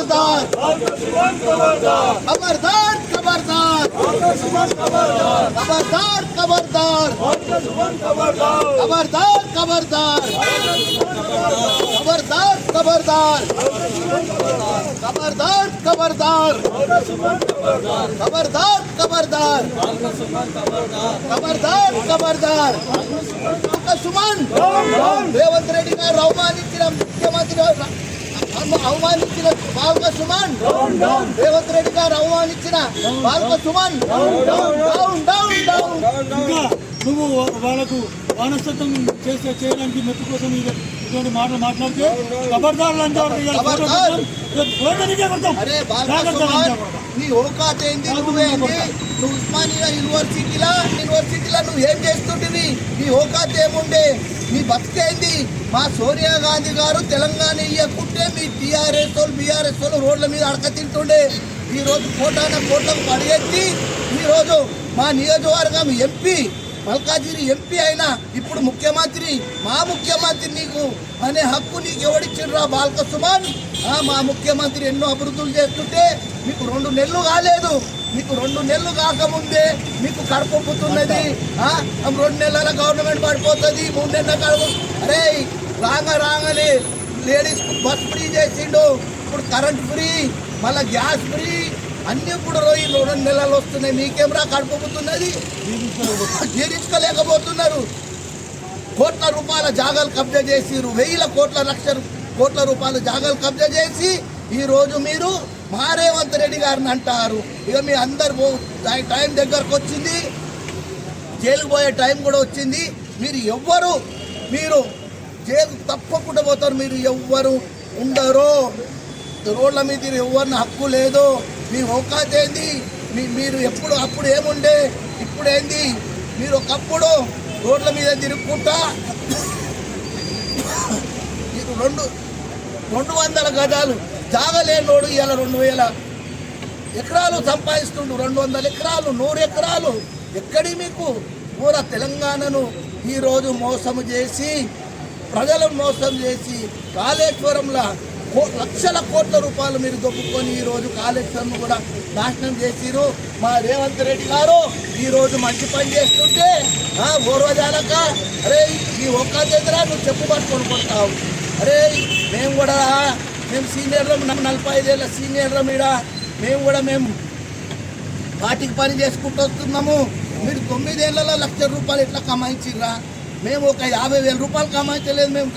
खबरदार। खबरदार खबरदार। खबरदार खबरदार। खबरदार खबरदार। खबरदार खबरदार। खबरदार खबरदार। खबरदार खबरदार। खबरदार खबरदार। सुमन। रेवंत रेड्डी गार राहुल मुख्यमंत्री అవమానించిన బాల్క సుమన్. రేవంత్ రెడ్డి గారు అవమానించిన Balka Suman. Down down down ఇంకా నువ్వు వాళ్ళకు వానస్తత్వం చేసే చేయడానికి మెప్పు కోసం ఇటువంటి మాటలు మాట్లాడితే ఖబర్దారులు అంటారు నీ ఓకాత ఏంది నువ్వేంది నువ్వు ఉస్మానియా యూనివర్సిటీలా యూనివర్సిటీలో నువ్వు ఏం చేస్తుంటివి? నీ ఓకాత ఏముండే నీ బతికేంది మా సోనియా గాంధీ గారు తెలంగాణ ఇయ్యకుంటే మీ టీఆర్ఎస్ వాళ్ళు బీఆర్ఎస్ వాళ్ళు రోడ్ల మీద అడక తింటుండే ఈ రోజు కోటాన కోట్లకు పడిగెత్తి ఈ రోజు మా నియోజకవర్గం ఎంపీ మల్కాజిరి ఎంపీ అయినా ఇప్పుడు ముఖ్యమంత్రి మా ముఖ్యమంత్రి నీకు అనే హక్కు నీకు ఎవడిచ్చిండ్రా బాల్క సుమన్? మా ముఖ్యమంత్రి ఎన్నో అభివృద్ధులు చేస్తుంటే మీకు రెండు నెలలు కాలేదు. మీకు రెండు నెలలు కాకముందే మీకు కడుపుతున్నది రెండు నెలల గవర్నమెంట్ పడిపోతుంది మూడు నెలల కడుపు అరే రాంగ రాంగని లేడీస్ బస్ ఫ్రీ చేసిండు. ఇప్పుడు కరెంట్ ఫ్రీ మళ్ళీ గ్యాస్ ఫ్రీ. అన్నీ కూడా రోజు రెండు నెలలు వస్తున్నాయి. మీకేమరా కడుపుతున్నది జీర్ణించుకోలేకపోతున్నారు. కోట్ల రూపాయల జాగాలు కబ్జా చేసిరు వెయ్యిల కోట్ల లక్షలు కోట్ల రూపాయల జాగాలు కబ్జా చేసి ఈరోజు మీరు మారేవంత్ రెడ్డి గారిని అంటారు. ఇక మీ అందరు టైం దగ్గరకు వచ్చింది. జైలుకు పోయే టైం కూడా వచ్చింది. మీరు ఎవ్వరు మీరు జైలు తప్పకుండా పోతారు. మీరు ఎవ్వరు ఉండరు. రోడ్ల మీద ఎవరిని హక్కు లేదు. మీ అవకాశం ఏంది? మీ మీరు ఎప్పుడు అప్పుడు ఏముండే? ఇప్పుడు ఏంది మీరు ఒకప్పుడు రోడ్ల మీద తిరుగుకుంటా మీరు రెండు రెండు వందల గజాలు జాగలేనోడు ఇవాళ రెండు వేల ఎకరాలు సంపాదిస్తుండు. రెండు వందల ఎకరాలు నూరు ఎకరాలు. ఎక్కడి మీకు? పూరా తెలంగాణను ఈరోజు మోసం చేసి ప్రజలను మోసం చేసి కాళేశ్వరంలో కో లక్షల కోట్ల రూపాయలు మీరు దొబ్బుకొని ఈరోజు కాళేశ్వరం కూడా నాశనం చేసిరు మా రేవంత్ రెడ్డి గారు ఈరోజు మంచి పని చేస్తుంటే ఆ ఓర్వజాలక అరే ఈ ఒక్క దగ్గర నువ్వు చెప్పు పట్టుకొని కొడతావు. అరే మేము కూడా మేము సీనియర్లు నాకు నలభై ఐదేళ్ళ సీనియర్లు మీద మేము కూడా మేము వాటికి పని చేసుకుంటూ వస్తున్నాము. మీరు తొమ్మిదేళ్ళలో లక్ష రూపాయలు ఎట్లా కమాయించిర్రా? మేము ఒక యాభై వేల రూపాయలు కమాయించలేదు మేము